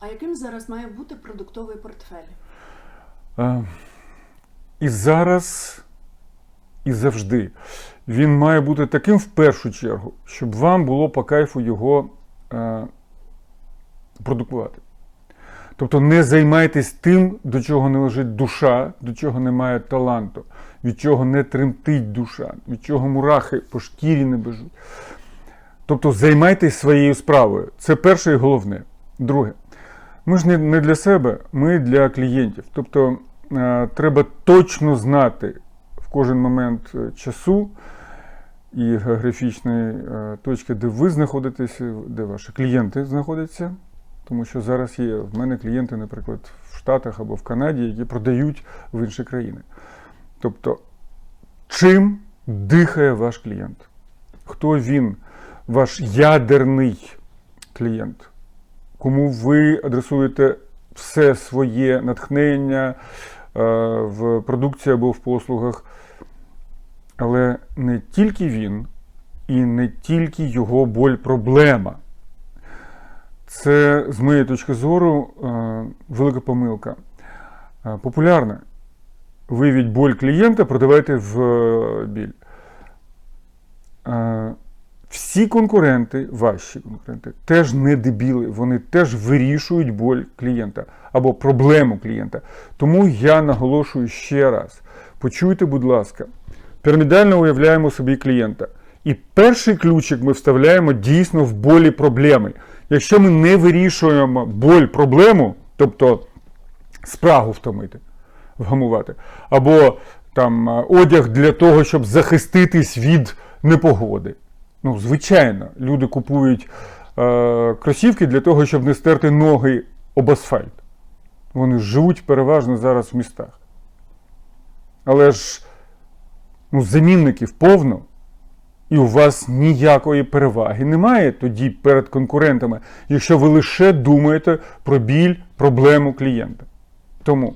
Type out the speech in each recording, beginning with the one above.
А яким зараз має бути продуктовий портфель? Е, І зараз, і завжди. Він має бути таким в першу чергу, щоб вам було по кайфу його е, продукувати. Тобто не займайтесь тим, до чого не лежить душа, до чого немає таланту, від чого не тремтить душа, від чого мурахи по шкірі не бежуть. Тобто займайтесь своєю справою. Це перше і головне. Друге, ми ж не, для себе, ми для клієнтів. Тобто е, треба точно знати в кожен момент е, часу і географічної е, точки, де ви знаходитесь, де ваші клієнти знаходяться. Тому що зараз є в мене клієнти, наприклад, в Штатах або в Канаді, які продають в інші країни. Тобто, чим дихає ваш клієнт? Хто він, ваш ядерний клієнт? Кому ви адресуєте все своє натхнення е, в продукції або в послугах? Але не тільки він, і не тільки його боль проблема. Це, з моєї точки зору, е, велика помилка. Е, Популярна. Виявіть боль клієнта, продавайте в біль. Всі конкуренти, ваші конкуренти, теж не дебіли, вони теж вирішують боль клієнта або проблему клієнта. Тому я наголошую ще раз: почуйте, будь ласка, пірамідально уявляємо собі клієнта. І перший ключик ми вставляємо дійсно в болі проблеми. Якщо ми не вирішуємо боль проблему, тобто спрагу втомити, вгамувати, або там е, одяг для того, щоб захиститись від непогоди. Ну, звичайно, люди купують е, кросівки для того, щоб не стерти ноги об асфальт. Вони живуть переважно зараз в містах. Але ж ну, замінників повно, і у вас ніякої переваги немає тоді перед конкурентами, якщо ви лише думаєте про біль, проблему клієнта. Тому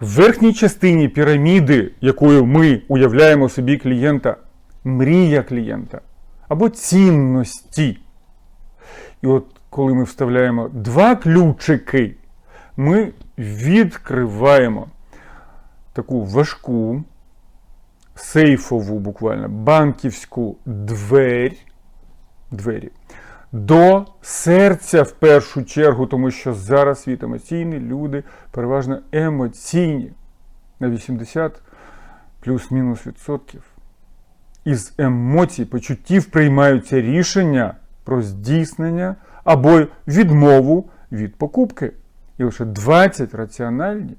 в верхній частині піраміди, якою ми уявляємо собі клієнта, мрія клієнта або цінності. І от коли ми вставляємо два ключики, ми відкриваємо таку важку, сейфову, буквально банківську двері, двері до серця в першу чергу, тому що зараз світ емоційний, люди переважно емоційні на 80 плюс-мінус відсотків. Із емоцій, почуттів приймаються рішення про здійснення або відмову від покупки. І лише 20 раціональні.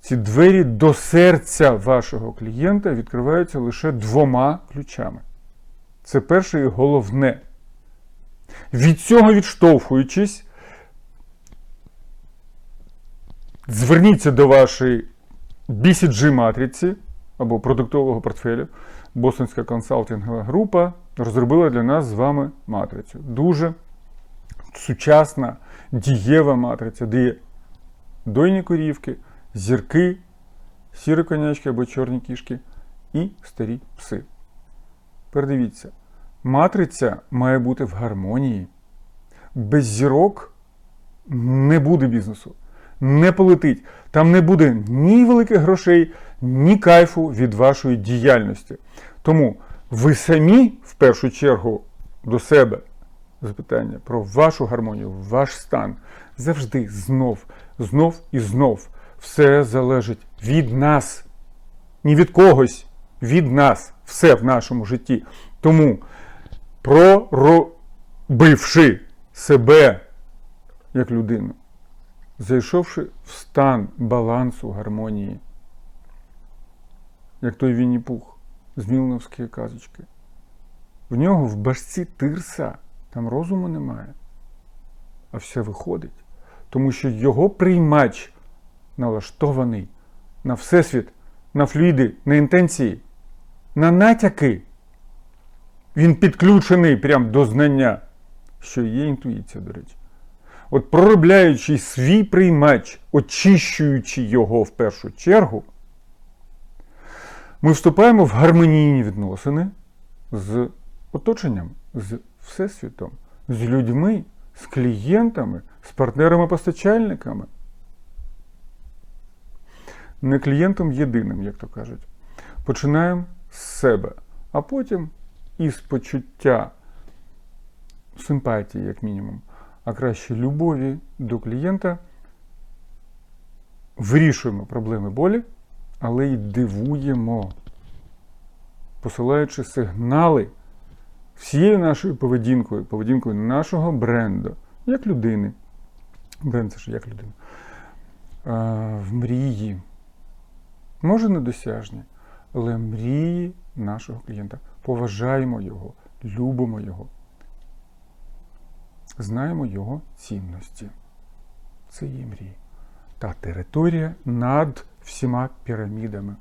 Ці двері до серця вашого клієнта відкриваються лише двома ключами. Це перше і головне. Від цього відштовхуючись, зверніться до вашої BCG матриці або продуктового портфелю. Бостонська консалтингова група розробила для нас з вами матрицю. Дуже сучасна, дієва матриця, де є дойні корівки, зірки, сірі конячки або чорні кішки і старі пси. Передивіться, матриця має бути в гармонії. Без зірок не буде бізнесу, не полетить. Там не буде ні великих грошей, ні кайфу від вашої діяльності. Тому ви самі, в першу чергу, до себе запитання про вашу гармонію, ваш стан завжди знов, знов і знов. Все залежить від нас, ні від когось, від нас, все в нашому житті. Тому, проробивши себе як людину, зайшовши в стан балансу гармонії, як той Вінні Пух з Мілновської казочки, в нього в башці тирса, там розуму немає, а все виходить, тому що його приймач налаштований на всесвіт, на флюїди, на інтенції, на натяки. Він підключений прямо до знання, що є інтуїція, до речі. От проробляючи свій приймач, очищуючи його в першу чергу, ми вступаємо в гармонійні відносини з оточенням, з Всесвітом, з людьми, з клієнтами, з партнерами-постачальниками. Не клієнтом єдиним, як то кажуть. Починаємо з себе, а потім із почуття симпатії, як мінімум, а краще любові до клієнта. Вирішуємо проблеми болі, але й дивуємо, посилаючи сигнали всією нашою поведінкою, поведінкою нашого бренду, як людини. Бренд це ж як людина. В мрії. Може недосяжні, але мрії нашого клієнта. Поважаємо його, любимо його. Знаємо його цінності. Це є мрії. Та територія над всіма пірамідами.